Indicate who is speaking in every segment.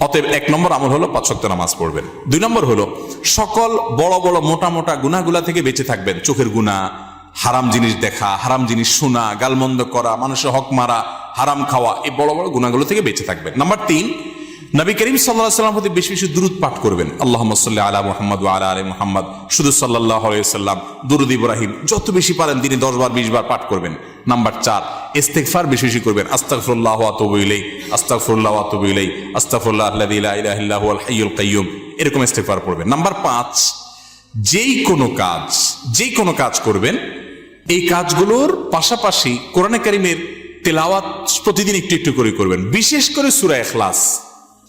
Speaker 1: অতএব এক নম্বর আমল হলো পাঁচ শক্ত নামাজ পড়বেন। দুই নম্বর হলো সকল বড় বড় মোটা মোটা গুণাগুলা থেকে বেঁচে থাকবেন। চোখের গুণা হারাম জিনিস দেখা, হারাম জিনিস শোনা, গালমন্দ করা, মানুষের হক মারা, হারাম খাওয়া, এই বড় বড় গুণাগুলো থেকে বেঁচে থাকবেন। নাম্বার তিন নবী করিম সাল্লাহ সাল্লাম প্রতি বেশি বেশি দূরত পাঠ করবেন। আল্লাহ সাল্লাহ আলা মোহাম্মদ আলা আলী মোহাম্মদ। শুধু সাল্লাহ সাল্লাম দুরুদ ইব্রাহিম, যত বেশি পারেন তিনি দশ বার, বিশ বার পাঠ করবেন। নাম্বার চার ইস্তেকফার বেশি বেশি করবেন। আস্তাগফিরুল্লাহ ওয়া আতুবু ইলাই আস্তাগফিরুল্লাহ ওয়া আতুবু ইলাই আস্তাগফিরুল্লাহ আল্লাযী লা ইলাহা ইল্লা হুয়াল হাইয়ুল কাইয়্যুম এরকম ইস্তেগফার পড়বেন। নাম্বার পাঁচ, যেই কোনো কাজ, যেই কোনো কাজ করবেন, এই কাজগুলোর পাশাপাশি কোরআনে কারিমের তেলাওয়াত প্রতিদিন একটু একটু করে করবেন। বিশেষ করে সূরা ইখলাস।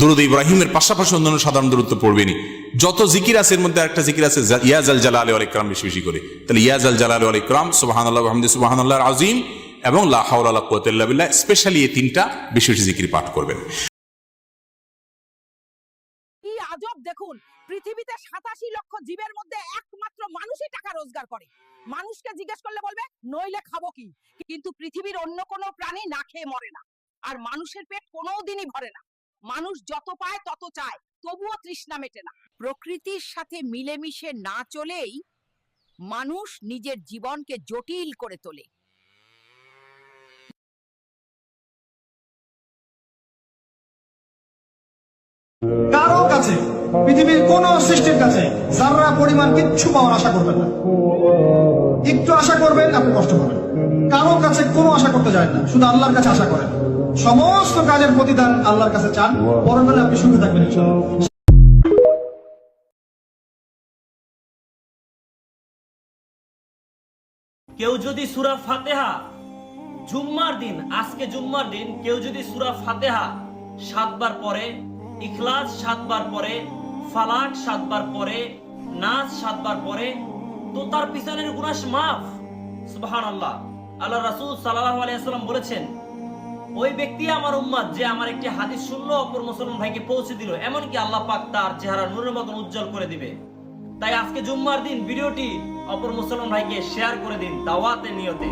Speaker 1: দুরুদ ইব্রাহিমের পাশাপাশি অন্যান্য সাধারণ দূরত্ব পড়বেনি যত জিকির আছে এর মধ্যে একটা জিকির আছে ইয়াজ আল বেশি বেশি করে। তাহলে ইয়াজ আল সুবাহান আল্লাহ সুবাহান আল্লাহ আজিম এবং লা হাওলা ওয়ালা কুওয়াতা ইল্লা বিল্লাহ, স্পেশালি এই তিনটা বেশি বেশি জিকির পাঠ করবেন।
Speaker 2: আজব দেখুন, পৃথিবীতে সাতাশি লক্ষ জীবের মধ্যে একমাত্র মানুষই টাকা রোজগার করে। মানুষকে জিজ্ঞেস করলে বলবে, নইলে খাব কি? কিন্তু পৃথিবীর অন্য কোনো প্রাণী না খেয়ে মরে না। আর মানুষের পেট কোনো দিনই ভরে না। মানুষ যত পায় তত চায়, তবুও তৃষ্ণা মেটে না। প্রকৃতির সাথে মিলেমিশে না চলেই মানুষ নিজের জীবনকে জটিল করে তোলে।
Speaker 3: কারও কাছে, পৃথিবীর কোন সৃষ্টির কাছে যারা পরিমাণ কিচ্ছু পাওয়ার আশা করবেন না। একটু আশা করবেন, আপনি কষ্ট পাবেন। কারও কাছে কোনো আশা করতে যায় না, শুধু আল্লাহর কাছে আশা করেন। সমস্ত কাজের প্রতিদান আল্লাহর কাছে চান। পরকালে আপনি সুখে থাকবেন
Speaker 4: কেউ যদি সুরা ফাতেহা জুম্মার দিন, আজকে জুম্মার দিন, কেউ যদি সুরা ফাতেহা সাতবার পরে ইখলাস সাতবার পরে ফালাক সাতবার পরে নাচ সাতবার পরে তো তার পিছনের গুনাস মাফ। সুবহান আল্লাহ আল্লাহ রাসূল আলাইহি সাল্লাম বলেছেন ওই ব্যক্তি আমার উম্মাদ যে আমার একটি হাদিস শুনলো, অপর মুসলমান ভাইকে পৌঁছে দিল। এমনকি আল্লাহ পাক তার চেহারা নূরের মতন উজ্জ্বল করে দিবে। তাই আজকে জুম্মার দিন ভিডিওটি অপর মুসলমান ভাইকে শেয়ার করে দিন দাওয়াতে, নিয়তে।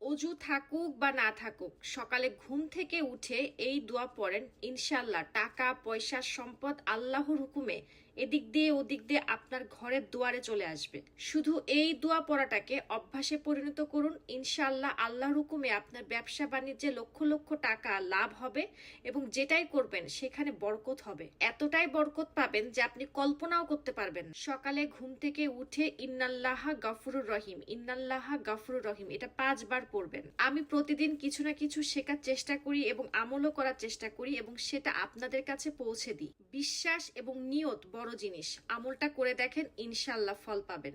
Speaker 5: অজু থাকুক বা না থাকুক, সকালে ঘুম থেকে উঠে এই দোয়া পড়েন ইনশাল্লাহ টাকা, পয়সা, সম্পদ আল্লাহর হুকুমে এদিক দিয়ে ওদিক দিয়ে আপনার ঘরের দুয়ারে চলে আসবে। শুধু এই দোয়া পড়াটাকে অভ্যাসে পরিণত করুন। ইনশাল্লাহ আল্লাহর হুকুমে আপনার ব্যবসা বাণিজ্যে লক্ষ লক্ষ টাকা লাভ হবে এবং যেটাই করবেন সেখানে বরকত হবে। এতটাই বরকত পাবেন যে আপনি কল্পনাও করতে পারবেন সকালে ঘুম থেকে উঠে ইন্নাল্লাহা গাফুরুর রহিম, ইন্নাল্লাহা গাফুরুর রহিম, এটা পাঁচবার পড়বেন। আমি প্রতিদিন কিছু না কিছু শেখার চেষ্টা করি এবং আমলও করার চেষ্টা করি এবং সেটা আপনাদের কাছে পৌঁছে দিই। বিশ্বাস এবং নিয়ত বড় জিনিস। আমলটা করে দেখেন ইনশাল্লাহ ফল পাবেন।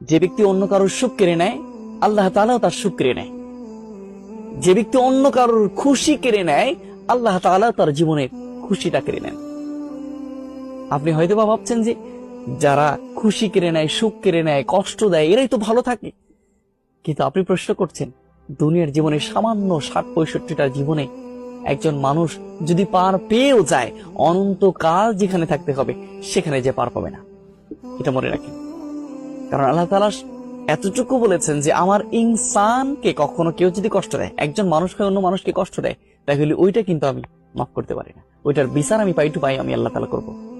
Speaker 6: যে ব্যক্তি অন্য কারোর সুখ কেড়ে নেয়, আল্লাহ তালাও তার সুখ কেড়ে নেয়। যে ব্যক্তি অন্য কারোর খুশি কেড়ে নেয়, আল্লাহ তালা তার জীবনের খুশিটা কেড়ে নেন। আপনি হয়তো বা ভাবছেন যে, যারা খুশি কেড়ে নেয়, সুখ কেড়ে নেয়, কষ্ট দেয়, এরাই তো ভালো থাকে। কিন্তু আপনি প্রশ্ন করছেন, দুনিয়ার জীবনে সামান্য ষাট পঁয়ষট্টিটার জীবনে একজন মানুষ যদি পার পেয়েও যায়, অনন্তকাল যেখানে থাকতে হবে, সেখানে যে পার পাবে না। এটা মনে রাখেন। কারণ আল্লাহ তালা এতটুকু বলেছেন যে, আমার ইনসানকে কখনো কেউ যদি কষ্ট দেয়, একজন মানুষকে অন্য মানুষকে কষ্ট দেয়, তাহলে ওইটা কিন্তু আমি মাফ করতে পারি না। ওইটার বিচার আমি পাই টু পাই আমি আল্লাহ তালা করব।